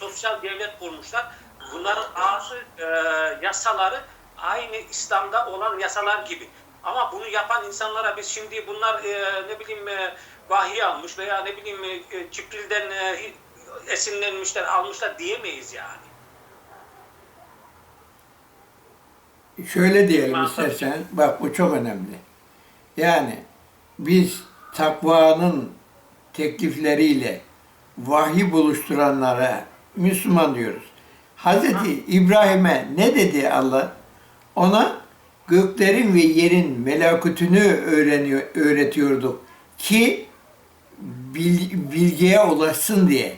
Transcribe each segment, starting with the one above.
sosyal devlet kurmuşlar. Bunların bazı e, yasaları aynı İslam'da olan yasalar gibi. Ama bunu yapan insanlara biz şimdi bunlar e, ne bileyim e, vahiy almış veya ne bileyim e, e, Cibril'den e, esinlenmişler, almışlar diyemeyiz yani. Şöyle diyelim istersen, bak bu çok önemli. Yani biz takvanın teklifleriyle vahiy buluşturanlara Müslüman diyoruz. Hazreti İbrahim'e ne dedi Allah? Ona göklerin ve yerin melakutünü öğreniyor, öğretiyorduk ki bil- bilgiye ulaşsın diye,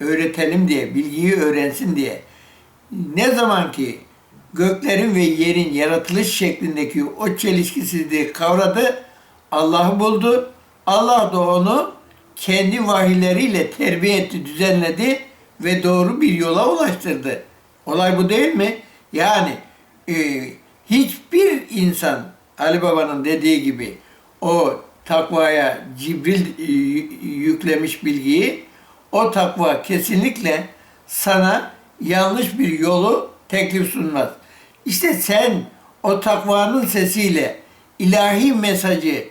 öğretelim diye, bilgiyi öğrensin diye. Ne zaman ki göklerin ve yerin yaratılış şeklindeki o çelişkisizliği kavradı, Allah'ı buldu. Allah da onu kendi vahiyleriyle terbiye etti, düzenledi ve doğru bir yola ulaştırdı. Olay bu değil mi? Yani e, hiçbir insan Ali Baba'nın dediği gibi o takvaya Cibril e, yüklemiş bilgiyi o takva kesinlikle sana yanlış bir yolu teklif sunmaz. İşte sen o takvanın sesiyle ilahi mesajı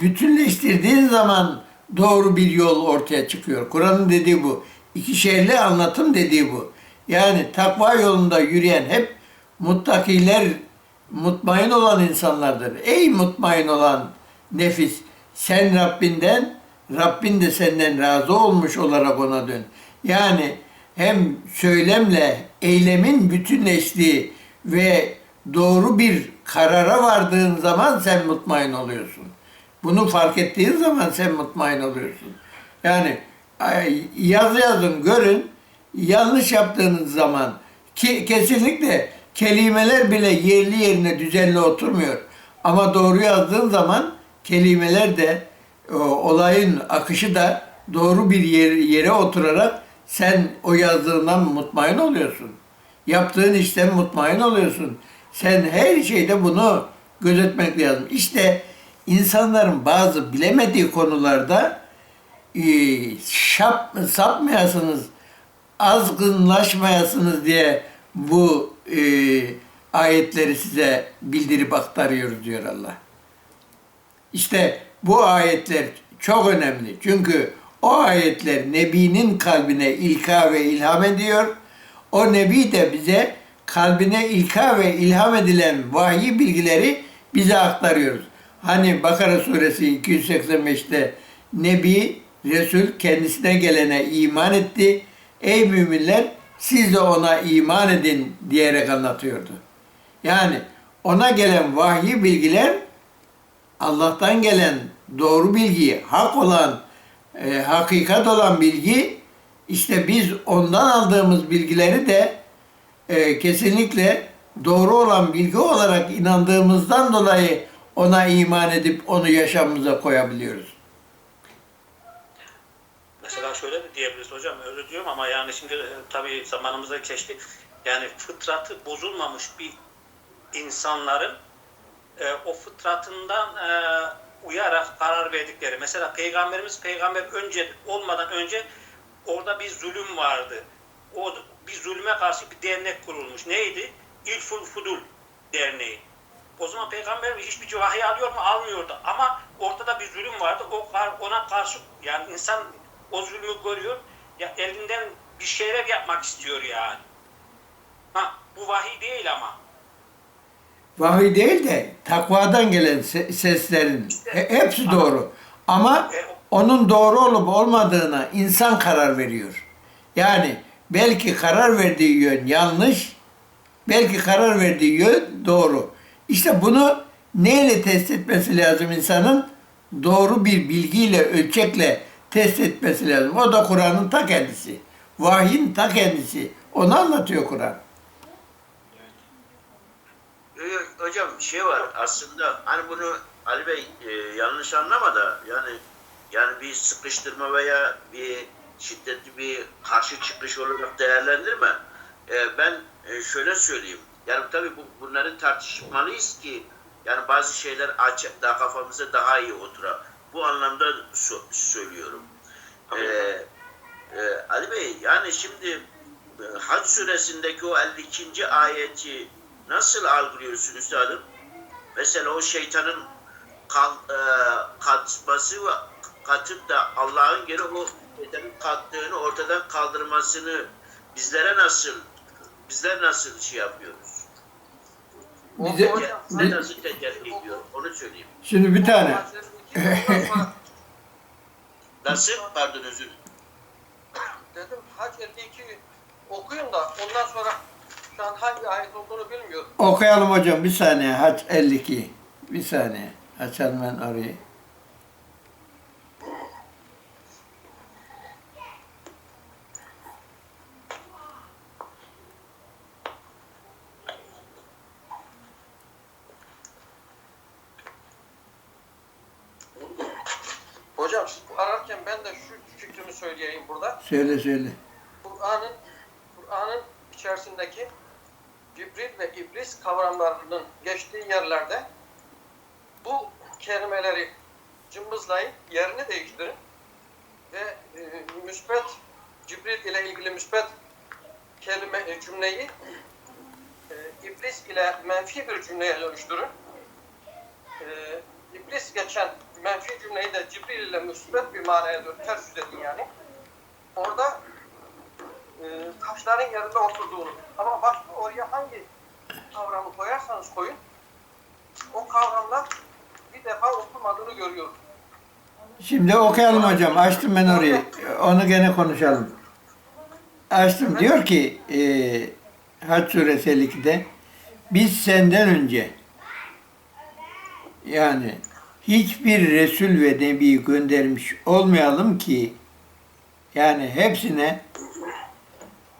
bütünleştirdiğin zaman doğru bir yol ortaya çıkıyor. Kur'an'ın dediği bu. İki şehirli anlatım dediği bu. Yani takva yolunda yürüyen hep muttakiler, mutmain olan insanlardır. Ey mutmain olan nefis, sen Rabbinden, Rabbin de senden razı olmuş olarak ona dön. Yani hem söylemle eylemin bütünleştiği ve doğru bir karara vardığın zaman sen mutmain oluyorsun. Bunu fark ettiğin zaman sen mutmain oluyorsun. Yani ay, yaz yazın görün yanlış yaptığınız zaman ki kesinlikle kelimeler bile yerli yerine düzenli oturmuyor. Ama doğru yazdığın zaman kelimeler de o, olayın akışı da doğru bir yer, yere oturarak sen o yazdığından mutmain oluyorsun. Yaptığın işten mutmain oluyorsun. Sen her şeyde bunu gözetmek lazım. İşte insanların bazı bilemediği konularda e, şap, sapmayasınız, azgınlaşmayasınız diye bu e, ayetleri size bildirip aktarıyoruz diyor Allah. İşte bu ayetler çok önemli. Çünkü o ayetler Nebi'nin kalbine ilka ve ilham ediyor. O Nebi de bize kalbine ilka ve ilham edilen vahiy bilgileri bize aktarıyoruz. Hani Bakara suresi 285'te Nebi, Resul kendisine gelene iman etti. Ey müminler siz de ona iman edin diyerek anlatıyordu. Yani ona gelen vahiy bilgiler Allah'tan gelen doğru bilgi, hak olan, e, hakikat olan bilgi, işte biz ondan aldığımız bilgileri de e, kesinlikle doğru olan bilgi olarak inandığımızdan dolayı ona iman edip onu yaşamımıza koyabiliyoruz. Şöyle de diyebiliriz hocam özür diliyorum ama yani şimdi e, tabii zamanımızda geçti. Yani fıtratı bozulmamış bir insanların e, o fıtratından e, uyarak karar verdikleri. Mesela peygamberimiz peygamber önce olmadan önce orada bir zulüm vardı. O bir zulüme karşı bir dernek kurulmuş. Neydi? İlful Fudul Derneği. O zaman peygamber hiçbir vahiy alıyor mu? Almıyordu. Ama ortada bir zulüm vardı. O ona karşı yani insan o zulmü görüyor. Ya elinden bir şeyler yapmak istiyor yani. Ha bu vahiy değil ama. Vahiy değil de takvadan gelen se- seslerin he- hepsi doğru. Ama onun doğru olup olmadığına insan karar veriyor. Yani belki karar verdiği yön yanlış, belki karar verdiği yön doğru. İşte bunu neyle test etmesi lazım insanın? Doğru bir bilgiyle, ölçekle test etmesi lazım. O da Kur'an'ın ta kendisi. Vahyin ta kendisi. Onu anlatıyor Kur'an. Yo, Hocam şey var aslında hani bunu Ali Bey e, yanlış anlama da yani yani bir sıkıştırma veya bir şiddetli bir karşı çıkış olarak değerlendirme. E, ben e, şöyle söyleyeyim. Yani tabii bu, bunları tartışmalıyız ki yani bazı şeyler aç, daha kafamıza daha iyi otura. Bu anlamda so- söylüyorum. E, e, Ali Bey yani şimdi e, Hac suresindeki o 52. ayeti nasıl algılıyorsun üstadım? Mesela o şeytanın kal, e, katması ve katıp da Allah'ın geri o şeytanın kalktığını ortadan kaldırmasını bizlere nasıl bizler nasıl şey yapıyoruz? Bize, bi- ben nasıl tecelli ediyor onu söyleyeyim. şimdi bir tane Nasıl? Pardon özür. Dedim Hac 52 okuyun da ondan sonra şu an hangi ayet olduğunu bilmiyorum. okuyalım hocam bir saniye Haç 52. Bir saniye. Açalım ben orayı. Hocam siz ararken ben de şu fikrimi söyleyeyim burada. Söyle söyle. Kur'an'ın Kur'an'ın içerisindeki Cibril ve İblis kavramlarının geçtiği yerlerde bu kelimeleri cımbızlayıp yerini değiştirin ve e, müsbet Cibril ile ilgili müsbet kelime e, cümleyi e, İblis ile menfi bir cümleye dönüştürün. E, İblis geçen menfi cümleyi de Cibril ile müsbet bir manaya dön ters yüz edin yani. Orada e, taşların yerinde oturduğunu. Ama başka oraya hangi kavramı koyarsanız koyun, o kavramlar bir defa oturmadığını görüyoruz. Şimdi okuyalım hocam. Açtım ben orayı. Onu gene konuşalım. Açtım. Diyor ki e, Haç suresi 52'de biz senden önce yani hiçbir Resul ve Nebi göndermiş olmayalım ki yani hepsine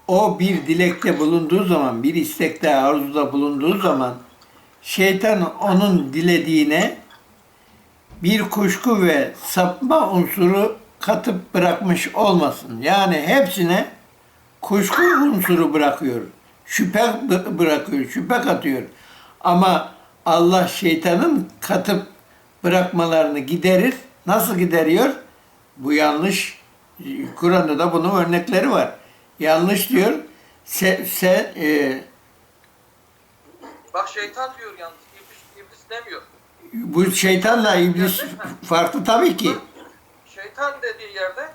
o bir dilekte bulunduğu zaman, bir istekte, arzuda bulunduğu zaman şeytan onun dilediğine bir kuşku ve sapma unsuru katıp bırakmış olmasın. Yani hepsine kuşku unsuru bırakıyor. Şüphe bı- bırakıyor, şüphe katıyor. Ama Allah şeytanın katıp bırakmalarını giderir. Nasıl gideriyor? Bu yanlış. Kur'an'da da bunun örnekleri var. Yanlış diyor. Se, se, e, Bak şeytan diyor yalnız, iblis, iblis demiyor. bu şeytanla iblis farklı tabii ki. Şeytan dediği yerde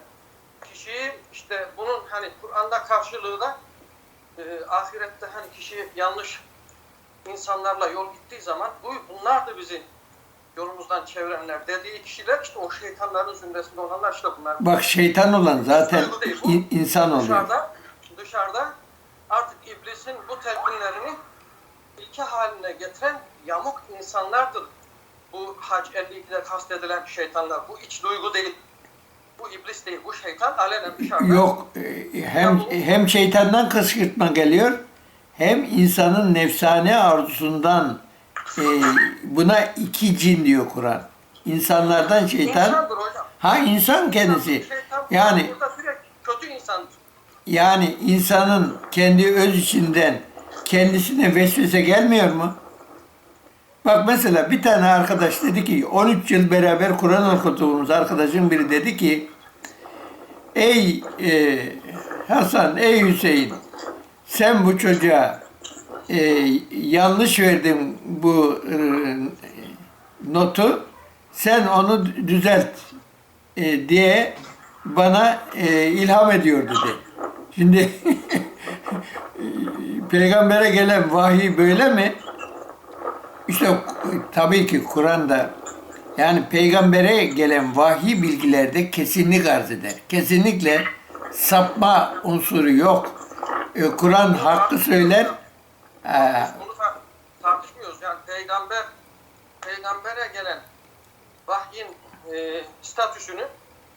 kişiyi işte bunun hani Kur'an'da karşılığı da e, ahirette hani kişi yanlış insanlarla yol gittiği zaman bu bunlar da bizi yolumuzdan çevirenler dediği kişiler işte o şeytanların zümresinde olanlar işte bunlar. Bak şeytan olan zaten in- insan oluyor. Dışarıda, dışarıda artık iblisin bu telkinlerini ilke haline getiren yamuk insanlardır. Bu Hac 52'de kastedilen şeytanlar. Bu iç duygu değil. Bu iblis değil. Bu şeytan alenen dışarıda. Yok e, hem hem şeytandan kışkırtma geliyor hem insanın nefsane arzusundan e, buna iki cin diyor Kur'an. İnsanlardan şeytan İnsandır hocam. ha insan kendisi. Şeytan Yani burada kötü insandır. yani insanın kendi öz içinden kendisine vesvese gelmiyor mu? Bak mesela bir tane arkadaş dedi ki 13 yıl beraber Kur'an okuduğumuz arkadaşın biri dedi ki Ey e, Hasan, ey Hüseyin sen bu çocuğa e, yanlış verdin bu e, notu sen onu düzelt e, diye bana e, ilham ediyor dedi. Şimdi peygambere gelen vahiy böyle mi? İşte tabii ki Kur'an'da yani peygambere gelen vahiy bilgilerde kesinlik arz eder. Kesinlikle sapma unsuru yok. E, Kur'an hakkı söyler. Ee, Bunu tar- tartışmıyoruz. Yani peygamber peygambere gelen vahyin e, statüsünü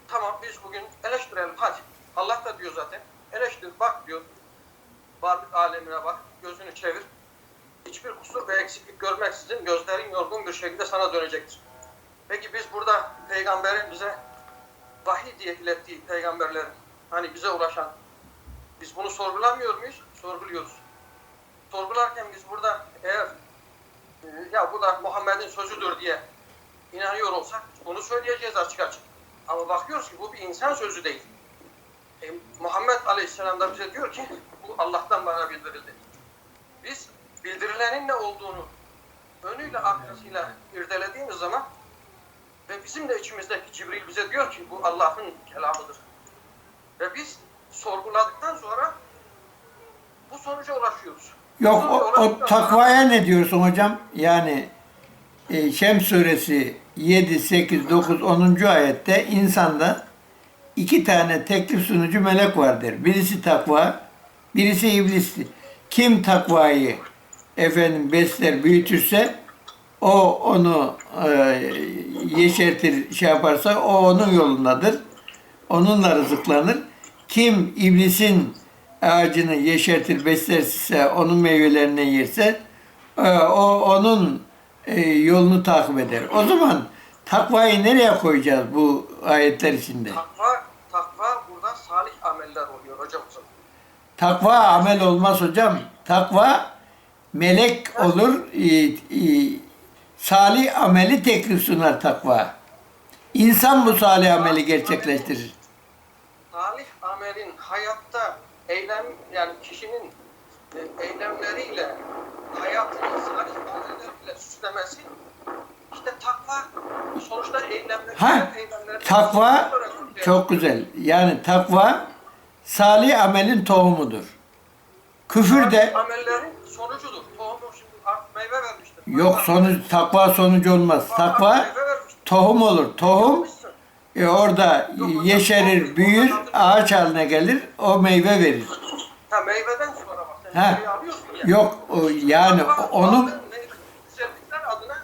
tamam biz bugün eleştirelim hadi. Allah da diyor zaten. Eleştir bak diyor. Varlık alemine bak. Gözünü çevir. Hiçbir kusur ve eksiklik görmeksizin gözlerin yorgun bir şekilde sana dönecektir. Peki biz burada peygamberin bize vahiy diye ilettiği peygamberlerin hani bize ulaşan biz bunu sorgulamıyor muyuz? Sorguluyoruz sorgularken biz burada eğer e, ya bu da Muhammed'in sözüdür diye inanıyor olsak bunu söyleyeceğiz açık açık. Ama bakıyoruz ki bu bir insan sözü değil. e, Muhammed Aleyhisselam da bize diyor ki bu Allah'tan bana bildirildi. Biz bildirilenin ne olduğunu önüyle arkasıyla irdelediğimiz zaman ve bizim de içimizdeki Cibril bize diyor ki bu Allah'ın kelamıdır. Ve biz sorguladıktan sonra bu sonuca ulaşıyoruz. Yok o, o takvaya ne diyorsun hocam? Yani e, Şems suresi 7, 8, 9, 10. ayette insanda iki tane teklif sunucu melek vardır. Birisi takva, birisi iblistir. Kim takvayı efendim besler, büyütürse o onu e, yeşertir, şey yaparsa o onun yolundadır. Onunla rızıklanır. Kim iblisin ağacını yeşertir, beslerse, onun meyvelerini yerse e, o onun e, yolunu takip eder. O zaman takvayı nereye koyacağız bu ayetler içinde? Takva, takva burada salih ameller oluyor hocam. Takva amel olmaz hocam. Takva melek olur. E, salih ameli teklif sunar takva. İnsan bu salih ameli gerçekleştirir. salih amelin hayatta eylem yani kişinin e, eylemleriyle hayatını salih amellerle süslemesi işte takva sonuçta eylemler Ha, takva çok güzel. Yani takva salih amelin tohumudur. Küfür de amellerin sonucudur. Tohumu şimdi meyve vermiştir. yok sonuç takva sonucu olmaz. Takva tohum olur. Tohum. E, orada yeşerir, büyür, ağaç haline gelir, o meyve verir. Ha meyveden sonra bak sen Ha. alıyorsun ya. Yok o, yani o- onun güzellikler adına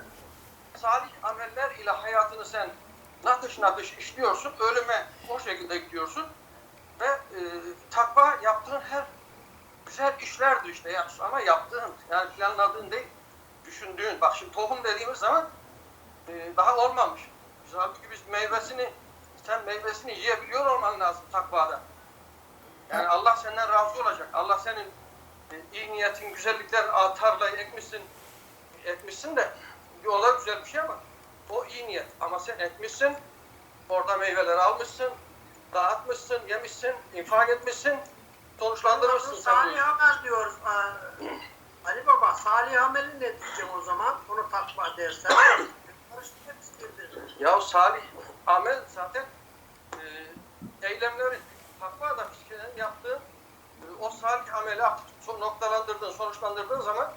salih ameller ile hayatını sen nakış nakış işliyorsun, ölüme o şekilde gidiyorsun ve e, takva yaptığın her güzel işlerdi işte ya, ama yaptığın yani planladığın değil, düşündüğün. Bak şimdi tohum dediğimiz zaman e, daha olmamış. Halbuki biz meyvesini sen meyvesini yiyebiliyor olman lazım takvada. Yani Allah senden razı olacak. Allah senin e, iyi niyetin, güzellikler tarlayı ekmişsin, ekmişsin de yola güzel bir şey ama o iyi niyet. Ama sen ekmişsin, orada meyveleri almışsın, dağıtmışsın, yemişsin, infak etmişsin, sonuçlandırmışsın Salih amel diyoruz. Aa, Ali Baba, salih ameli ne diyeceğim o zaman? Bunu takma dersen. Karıştırmak istedim. Ya salih amel zaten e, eylemleri takva da kişinin yaptığı e, o salih ameli son noktalandırdığın, sonuçlandırdığın zaman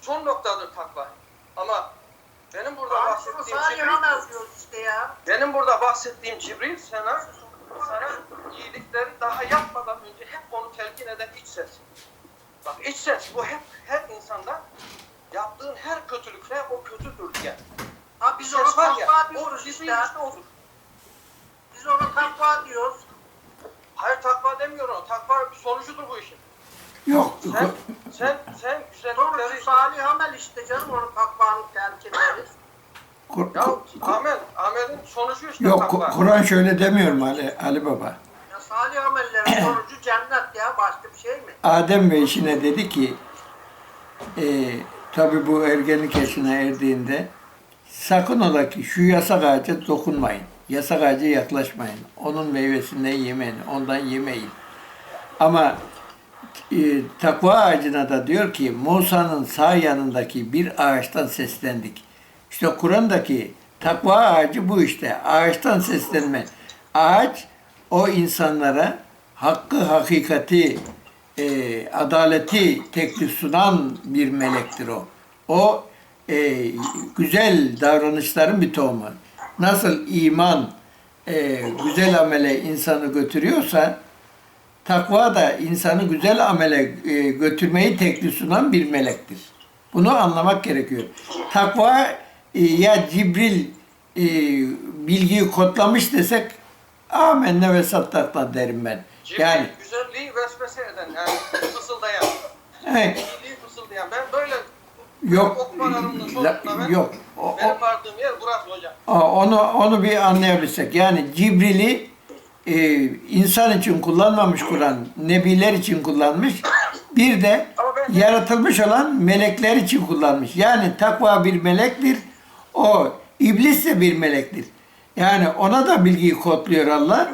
son noktadır takva. Ama benim burada Abi bahsettiğim Cibril, işte ya. benim burada bahsettiğim Cibril sana sana iyilikleri daha yapmadan önce hep onu telkin eden iç ses. Bak iç ses bu hep her insanda yaptığın her kötülükle o kötüdür diye. Ha biz ya, takva diyoruz işte. odur. Biz onu takva diyoruz. Hayır takva demiyorum. Takva bir sonucudur bu işin. yok. Sen sen sen güzellikleri salih amel işte canım onu takvanın terkinleri. Kur- ya kur- amel amelin sonucu işte yok takva. Ku- Kur'an şöyle demiyor mu Ali, Ali Baba? Ya salih amellerin sonucu cennet ya. Başka bir şey mi? Adem ve eşine dedi ki e, tabi bu ergenlik yaşına erdiğinde sakın ola ki şu yasak ağaca dokunmayın. Yasak ağaca yaklaşmayın. Onun meyvesinden yemeyin. Ondan yemeyin. Ama e, takva ağacına da diyor ki Musa'nın sağ yanındaki bir ağaçtan seslendik. İşte Kur'an'daki takva ağacı bu işte. Ağaçtan seslenme. Ağaç o insanlara hakkı, hakikati, e, adaleti teklif sunan bir melektir o. O e, güzel davranışların bir tohumu. Nasıl iman e, güzel amele insanı götürüyorsa takva da insanı güzel amele e, götürmeyi teklif sunan bir melektir. Bunu anlamak gerekiyor. Takva e, ya Cibril e, bilgiyi kodlamış desek amenna ve sattakla derim ben. Cibril Yani güzelliği vesvese eden yani fısıldayan, evet, iyiliği fısıldayan. Ben böyle yok ben, yok o, benim vardığım yer burası hocam. Onu onu bir anlayabilsek. Yani Cibril'i e, insan için kullanmamış Kur'an, nebiler için kullanmış. Bir de yaratılmış olan melekler için kullanmış. Yani takva bir melektir. O iblis de bir melektir. Yani ona da bilgiyi kodluyor Allah.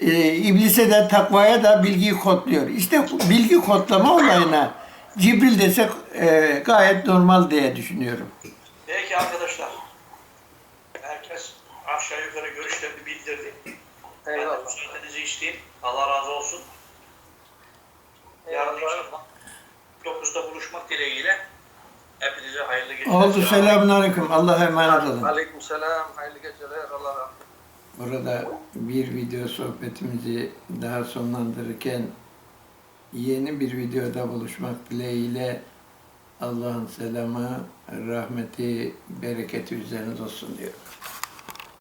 e, iblise de takvaya da bilgiyi kodluyor. İşte bilgi kodlama olayına Cibril desek e, gayet normal diye düşünüyorum. Peki arkadaşlar. Herkes aşağı yukarı görüşlerini bildirdi. Ben de Eyvallah. müsaadenizi isteyeyim. Allah razı olsun. Yarın Eyvallah. inşallah 9'da buluşmak dileğiyle hepinize hayırlı geceler. Oldu selamünaleyküm. Allah'a emanet olun. Aleykümselam. Hayırlı geceler. Allah razı olsun. Burada bir video sohbetimizi daha sonlandırırken yeni bir videoda buluşmak dileğiyle Allah'ın selamı, rahmeti, bereketi üzerinize olsun diyorum.